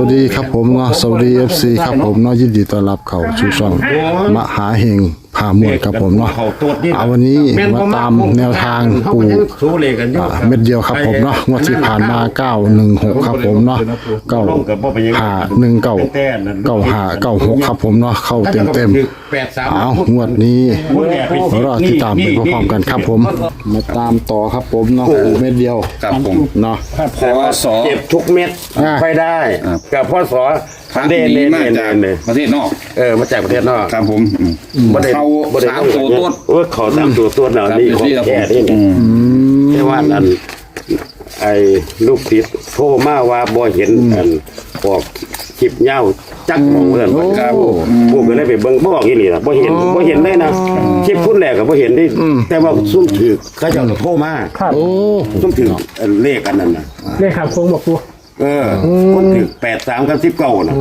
วัสดีครับผมเนาะสวัสดีเอฟซีครับผมเนาะยินดีต้อนรับเข้าชูช่องมหาเฮง พามวยครับผมเนาะเขาตรวจนี่เอาวันนี้มาตามแนวทางเขาปูก็ยังสู้เลยกันอยู่อ่าเม็ดเดียวครับผมเนาะงวดที่ผ่านมา916ครับผมเนาะเก้าหาหนึ่งเก้าเก้าหาเก้าหกครับผมเนาะเข้าเต็มเต็มแปดสามๆเอางวดนี้รอติดตามไปพร้อมๆกันครับผม มาตามต่อครับผมเนาะปูเม็ดเดียวครับผมเนาะพอสอเจ็บทุกเม็ดอ่าไปได้กับพ่อสอ พระเด่นหนีเด่นมาเด่นจากเลยประเทศนอก เออมาจากประเทศนอกครับผมอืมบ่ได้เขาบ่ได้สามตัวต้น เออเขาสามตัวต้นเนาะครับนี่ของนี่ครับแก่ผมนี่แต่ว่าอัน ไอ้ลูกศิษย์โทรมาว่าบ่เห็นอันออกคลิปเหย้าจักมองเพิ่นครับผู้ก็เลยไปเบิ่งบ่ออกอีหลีล่ะบ่เห็นบ่เห็นเลยนะคลิปพุ่นแรกก็บ่เห็นได้แต่ว่าซุ่มถือเขาเจ้าโทรมาครับโอ้ซุ่มถือเลขอันนั้นน่ะ เลขขับโค้งบอกปู เออคนถือ83กับ19น่ะ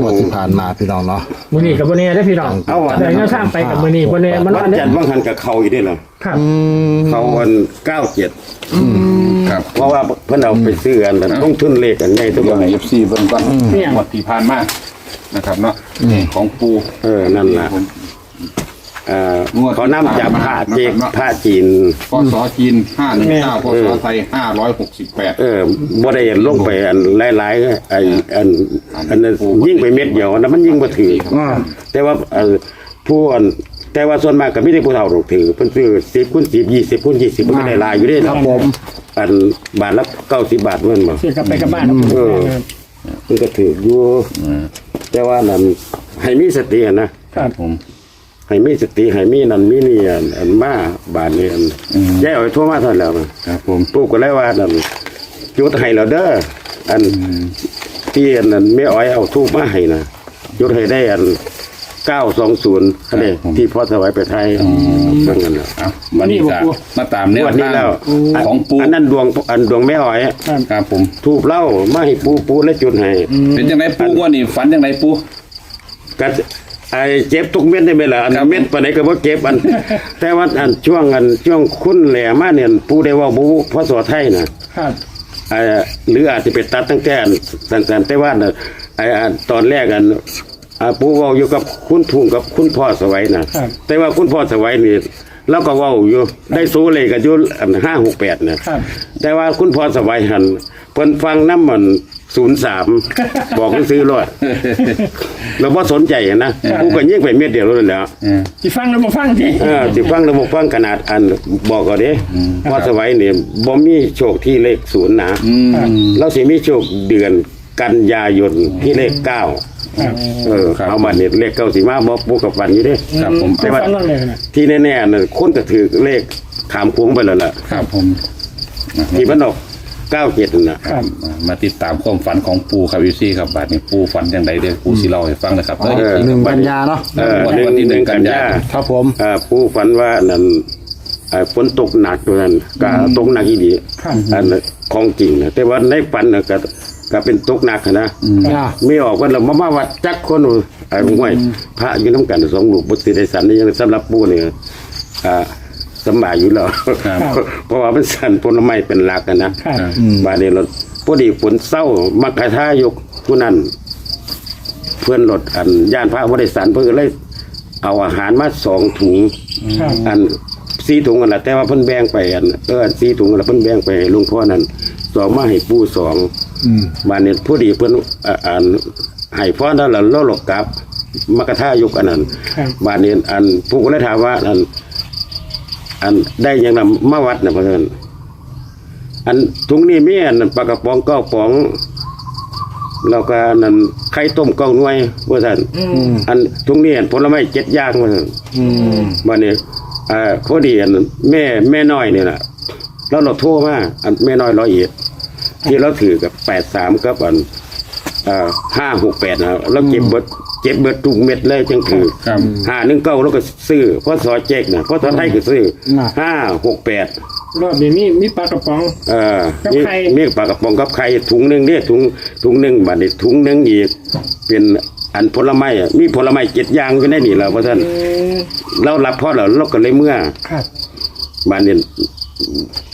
งวดที่ผ่านมาพี่น้องเนาะมือนี่กับมือนี่ได้อพี่น้องเอาอะเดี๋ยวเราสร้างไปกับมือนี่มือนี่มันวัวันนนี้จันทร์ว่างหันกับเขาอีกได้เหรอครับเขาวันเก้าเจ็ดครับ เพราะว่าเพิ่นเอาไปซื้อกันแล้วต้องทุนเลขกันใหญ่ทุกเดี๋อยวย่างให้ FC เบิ่งก่อนเนี่ยหมดที่ผ่านมานะครับเนาะนี่ของปูเออนั่นล่ะ เอ่อเขานำจากผ้าเจกผ้าจีน พศจีน519พศไทย568เออบ่ได้ลงไปอันหลายๆไอ้อันอันนั้นยิ่งไปเม็ดเดียวอันนั้นมันยิ่งบ่ถือแต่ว่าเอ่อผู้อันแต่ว่าส่วนมากก็มีแต่ผู้เฒ่าถูกถือเพิ่นซื้อ10คูณ10 20คูณ20มันก็ได้หลายอยู่เด้ครับผม อันบาทละ90บาทเพิ่นบ่ เสียกลับไปกับบ้านเออ มันก็ถืออยู่แต่ว่านั่นให้มีสติอะนะครับผม ให้มีสติให้มีนั่นมีนี่อันอันมาบาดนี่อันแย่เอาไปทั่วมาเท่านั้นแล้ว ครับผม ปู่ก็เลยว่านั่นจุดให้เราเด้ออันที่อันนั้นแม่อ้อยเอาทูบมาให้นะจุดให้ได้อัน920อันนี้ที่พ่อถวายไปไทยเบิ่งกันแล้วเอาวันนี้จะมาตามแนววันนี้ทางแล้วของปูอันนั้นดวงอันดวงแม่อ้อยครับผม ทูบเหล้ามาให้ปู่ปู่แล้วจุดให้เป็นจังไดปูว่านี่ฝันจังไดปู ก็ ไอ้เจ็บทุกเม็ดได้ไหมล่ะอันครับเม็ดปานไหนก็บ่เจ็บอัน แต่ว่าอันช่วงอันช่วงคุ้นแหลมาเนี่ยผู้ได้เว่าบ่ภาษาไทยน่ะ ครับ ไอ้หรืออาจจะไปตัดตั้งแต่อันสั้นๆแต่ว่าน่ะไอ้อันตอนแรกอันอ่าผู้เว้าอยู่กับคุณทุ่งกับคุณพ่อสวัยน่ะแต่ว่าคุณพ่อสวัยนี่เราก็เว้าอยู่ได้สู้เลยกันอยู่อัน568น่ะครับ แต่ว่าคุณพ่อสวัยหันเพิ่นฟังน้ำมัน ศูนย์สามบอกให้ซื้อรถเราบ่สนใจอะนะกูก็ยิงไปเม็ดเดียวแล้วแหล้วเออที่ฟังแล้วมาฟังทีเออสิฟังระบบฟังขนาดอันบอกก่อนเด้ว่าสวัยนี่บ่มีโชคที่เลขศูนย์นะอืมเราสิมีโชคเดือนกันยายนที่เลขเก้าครับเออเอามาเนี่ยเลขเก้าสิมาบ่ปูกับวันอยู่เด้ครับผมแต่ว่าฟังนั่นเลยนะที่แน่ๆน่ะคนก็ถือเลขขามพวงไปแล้วล่ะครับผมที่มันออก เก้าเจ็ดน่ะครับมาติดตามความฝันของปูครับยูซี่ครับบาดนี้ปูฝันอย่างไรเดี๋ยวปูสิเล่าให้ฟังนะครับเออหนึ่งกันยาเนาะเออวันวันที่หนึ่งกันยา ครับผมอ่าผู้ฝันว่านั่นอ่าฝนตกหนักด้วยนั่นก็ตกหนักอีดีครับ อันนั้นของจริงนะแต่ว่าในฝันน่ะก็ก็เป็นตกหนักนะอ่าไม่ออกว่าเรามามาวัดจักคนไอ้ห้วยพระอยู่น้ำกันสองลูกบุตรได้สันนี่ยังสำหรับปู่เนี่ยอ่า สำบายอยู่แล้วเพราะว่ามันสันผลไม้เป็นหลักอะนะครับบาดนี้เราพอดีฝนเศร้ามักกะทายกผู้นั้นเพื่อนรถอันย่านพระบริสันเพื่อนเลยเอาอาหารมาสองถุงครับอันสีถุงกันละแต่ว่าเพิ่นแบ่งไปอันเออสีถุงกันละเพิ่นแบ่งไปให้หลุงพ่อนั้นสองมาให้ปู่สองอืมบานนี้ผู้ดีเพิ่นอ่าอันให้พ่อนั่นละโลหลกกลับมกระทายกอันนั้นครับบานนี้อันผู้ก็เลยถามว่าอัน อันได้หยังนำมาวัดน่ะเพิ่นอันถุงนี้มีอันนั้นปลากระป๋องเก้าป๋องแล้วก็อันนั้นไข่ต้มเก้าหน่วยว่าซั่นอันถุงนี้อันผลไม้เจ็ดอย่างว่าซั่นอืมบัดนี้เอ่อพอดีอันแม่แม่น้อยนี่แหละแล้วเราโทรมาอันแม่น้อยร้อยเอ็ดที่เราถือกับแปดสามกับอัน ห้าหกแปดนะเราเก็บเบิดเก็บเบิดทุกเม็ดเลยจังถือครับห้าหนึ่งเก้าเราก็ซื้อเพราะสอเจ๊กนะเพราะสอไทยก็ซื้อห้าหกแปดรอบนี้มีมีปลากระป๋อง เอ่อกับมีไข่มีปลากระป๋องกับไข่ถุงหนึ่งเนี่ยถุงถุงหนึ่งบัดนี้ถุงหนึ่งอีกเป็นอันผลไม้อะมีผลไม้เจ็ดอย่างก็ได้นี่แหละเพราะท่านอืมเรารับพ่อเราเราก็เลยเมื่อ ครับ บ้านนี้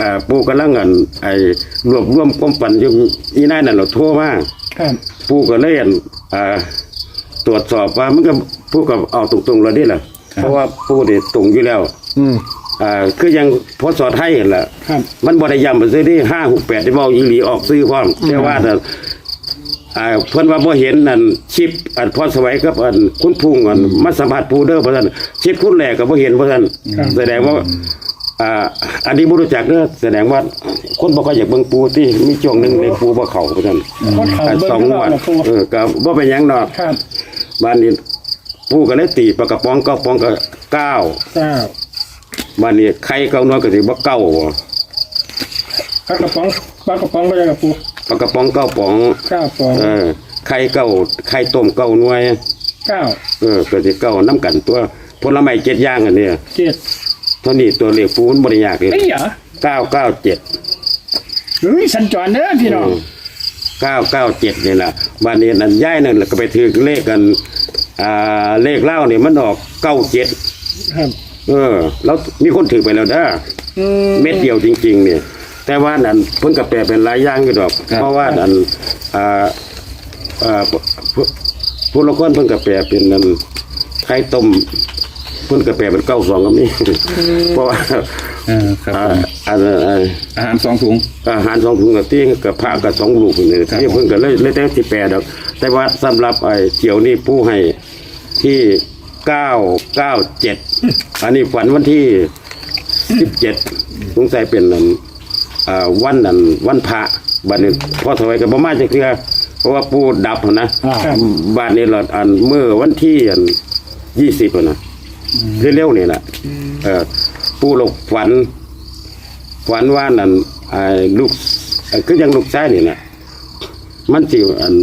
อ่าปู่กำลังอันไอ้รวบรวมความฝันอยู่อีนายนั่นเราโทรมา ครับปูก็เลยอั่นอ่า ตรวจสอบว่ามันก็ปูก็เอาตรงๆแล้วนี่แหละเพราะว่าปูนี่ตรงอยู่แล้ว อืมอ่าคือยังพอสอดให้เห็นแหละครับ มันบริยามไปซื้อที่ห้าหกแปดที่บอกอีหลีออกซื้อพร้อมแต่ว่าแต่อ่าเพิ่นว่าบ่เห็นนั่นชิปอันพอสวัยกับอันคุณพุ่งอันมาสัมผัสปูเด้อเพราะฉะนั้นชิปคุณแหลกก็บ่เห็นเพราะฉะนั้นแสดงว่า อ่าอันนี้บ่รู้จักเด้อแสดงว่าคนบ่ค่อยอยากเบิ่งปูที่มีช่วงหนึงในปูบ่เข้าเพราะฉะนั้นคนเขาอ่าเบิ้สองงงรอวบดละปูเออก็บ่เป็นหยังดอกครับบ้านนี้ปูก็เลยตีปากกระป๋องเก้าป๋องก็เก้าเก้าบ้านนี้ไข่เก้าน้อยก็สิบ่เก้าบ่ปลากระป๋องปลากระป๋องก็ได้กับปูปากกระป๋องเก้าป๋อง เก้าป๋องเออไข่เก้าไข่ต้มเก้าหน่วย เก้าเออก็สิเก้าน้ำกันตัวผลไม้เจ็ดอย่างอันเนี้ยเจ็ด เท่านี้ตัวเลขปูมันบ่ได้ยากเลยเอ้ยเหรอเก้าเก้าเจ็ดเฮ้ยสัญจรเด้อพี่น้องเก้าเก้าเจ็ดนี่แหละบ้านนี้นั่นย้ายนั่นแล้วก็ไปถือเลขกัน อ่าเลขเล่าเนี่ยมันออกเก้าเจ็ดครับเออ แล้วมีคนถือไปแล้วเด้ออืม เม็ดเดียวจริง ๆ เนี่ย แต่ว่านั่นเพิ่นกับแปลเป็นหลายอย่างอยู่ดอกเพราะว่านั่นอ่าอ่าผู้ผู้ละคนเพิ่นกับแปลเป็นนั่นไข่ต้ม เพิ่นกับแปลเป็นเก้าสองก็มีเพราะว่าเออครับอ่าผมอันนั้นอ่าอาหารสองถุงอาหารสองถุงกับที่กับผ้ากับสองลูกนี่ครับที่เพิ่นก็เลยเลยแต่ที่แปดดอก แต่ว่าสำหรับไอ้เกี่ยวนี่ผู้ให้ที่เก้าเก้าเจ็ดอันนี้ฝันวันที่สิบเจ็ดสงสัยเป็นนั่นอ่าวันนั้นวันพระบัดนี้พอถวายกับบ่มาจักเทื่อเพราะว่าปูดับหั่นนะอ่าบ้านนี้เราอันเมื่อวันที่อันยี่สิบนะ เร็วๆนี่แหละเออปูหลกฝัน ฝันว่านั่นไอ้ลูกเอ่อคือยังลูกชายนี่แหละมันสิอัน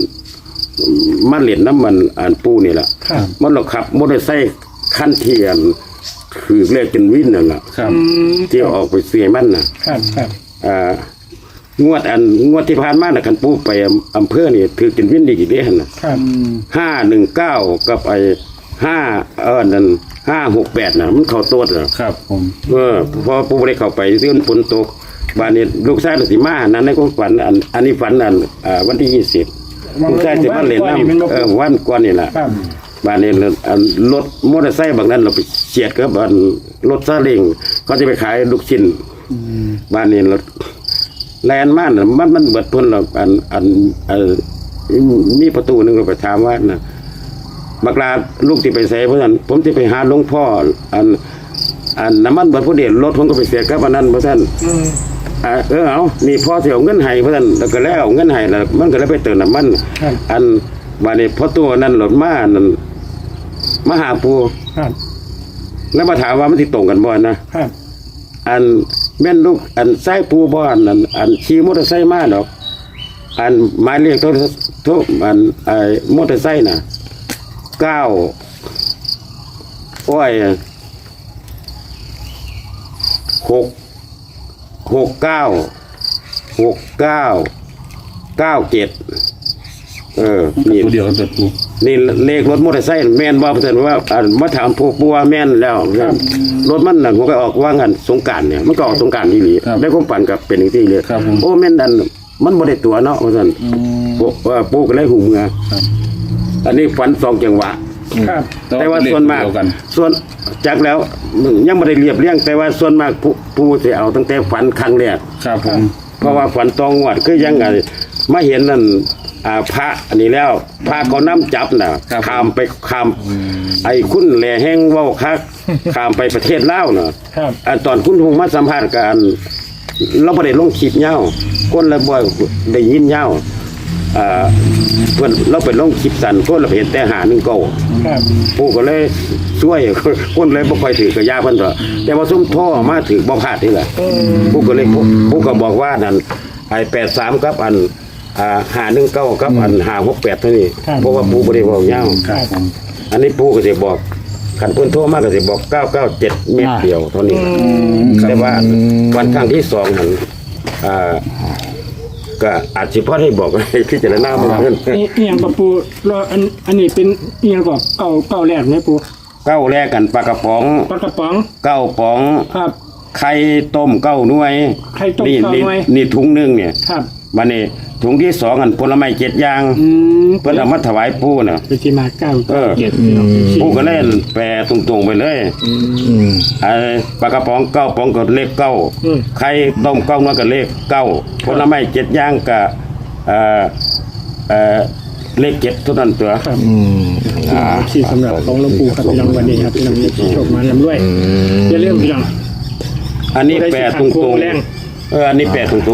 มันเหรียญน้ำมันอันปูนี่แหละครับมันเราขับมอเตอร์ไซค์ขั้นเทียนคือเลขจนวินนั่นแหละครับอืมที่ออกไปเสียมันน่ะครับครับอ่างวดอันงวดที่ผ่านมาน่ะคันปูไปอำอำเภอนี่ถือจนวินดีกี่เด้หั่นน่ะครับห้าหนึ่งเก้ากับไอ้ห้าเออนั่น ห้าหกแปดน่ะมันเข้าตัวน่ะ ครับผมเออพอปูบ่ได้เข้าไปที่มันฝนตกบ้านนี้ลูกชายน่ะสิมานั้นในความฝันอันอันนี้ฝันอันอ่าวันที่ยี่สิบลูกชายสิมาเล่นน้ำเออวันก่อนนี่แหละครับบ้านนี้อันรถมอเตอร์ไซค์บางนั้นเราไปเฉียดกับอันรถซาเล้งเขาจะไปขายลูกชิ้นบ้านนี้รถแลนด์มานน่ะมันมันเบิดเพิ่นหรอกอันอันอันมีประตูหนึงเราไปถามว่าน่ะ บักลาลูกที่ไปใส่เพราะฉะนั้นผมที่ไปหาหลวงพ่ออันอันน้ำมันเบิดผู้เดียวรถผมก็ไปเสียกับอันนั้นเพราะฉะนั้นอืมอ่าเออเอานี่พ่อเสียเงินให้เพราะฉะนั้นแล้วก็แล้วเอาเงินให้แล้วมันก็เลยไปเติมน้ำมันครับอันบาดนี้พอตัวนั้นหลดมานั่นมาหาปูครับแล้วมาถามว่ามันติตรงกันบ่นะครับอันแม่นลูกอันไส้ปูบ่อันนั้นอันขี่มอเตอร์ไซค์มาดอก อันหมายเลขโทรโทรอันไอ้มอเตอร์ไซค์น่ะ เก้าโอ้ยหกหกเก้าหกเก้าเก้าเจ็ดเออนี่ตัวเดียวกันตัวปูนี่เลขรถมอเตอร์ไซค์แม่นบ่เพิ่นว่าอันมาถามพวกปัวาแม่นแล้วรถมันนั่นผมก็ออกว่างันสงกรารเนี่ยมันก็ออกสงกรารนี่หลีได้ความฝันกับเป็นอย่างที่เลยครับผมโอ้แม่นดันมันบ่ได้ตัวเนาะว่าซั่นอืมพวกว่าปู่ก็เลยหูเมือครับ อันนี้ฝันสองจังหวะ ครับแต่ว่าส่วนมาก เดียวกัน ส่วนจากแล้วยังไม่ได้เรียบเรียง แต่ว่าส่วนมากผู้ผู้สิเอาตั้งแต่ฝันครั้งแรก ครับผม เพราะว่าฝันตองงวดคือยังไงมาเห็นนั่นอ่าพระอันนี้แล้ว พระเขาน้ำจับน่ะข้ามไปข้ามไอ้คุณแหล่แห้งเว้าคักข้ามไปประเทศลาวน่ะครับ อันตอนคุณคงมาสัมภาษณ์กันเราไม่ได้ลงคลิปเงาคนละบ่อยได้ยินเงา อ่าเพื่อนเราไปลงคลิปสันคนเราเห็นแต่หาหนึ่งเก้าครับ ผู้ก็เลยช่วย คนเลยบ่ค่อยถือกระยาเพิ่นตัวแต่ว่าซุ่มโท่อมาถือบ่พลาดนี่แหละผู้ก็เลยผู้ผู้ก็บอกว่านั่นไอ้83กับอันอ่า519กับอัน568เท่านี้เพราะว่าผู้บ่ได้เว้ายาวครับผมอันนี้ผู้ก็สิบอกคันเพิ่นโทรมาก็สิบอก997เม็ดเดียวเท่านี้ แต่ว่าวันครั้งที่สองนั่นอ่า ก็อาจสิพอให้บอกให้พิจารณามาเพิ่นนี่เอียงกับปูรออันอันนี้เป็นเอียงกับเก่าเก่าแรกเนี่ยปูเก้าแรกกันปลากระป๋องปลากระป๋องเก้าป๋องครับ ไข่ต้มเก้าหน่วยไข่ต้มนี่เก้าหน่วยนี่นี่ถุงหนึงเนี่ยครับมาเนี่ ถุงที่สองอันผลไม้เจ็ดอย่าง อืมเพิ่นเอามาถวายปู่น่ะเป็นที่มาเก้าเออ เจ็ดพี่น้องปู่ก็เล่นแปลตรงๆไปเลยอืมไอ้ปลากระป๋องเก้าป๋องก็เลขเก้าอืมไข่ต้มเก้าน้อยก็เลขเก้าผลไม้เจ็ดอย่างก็เอ่อเอ่อเลขเจ็ดเท่านั้นตัว ครับอืมที่สำหรับของหลวงปู่ครับพี่น้องวันนี้ครับพี่น้องที่โชคมาลำด้วยอย่าลืมพี่น้อง อันนี้แปลตรงผู้ใดสิขัดคู่แรงๆเอออันนี้แปลตรงๆ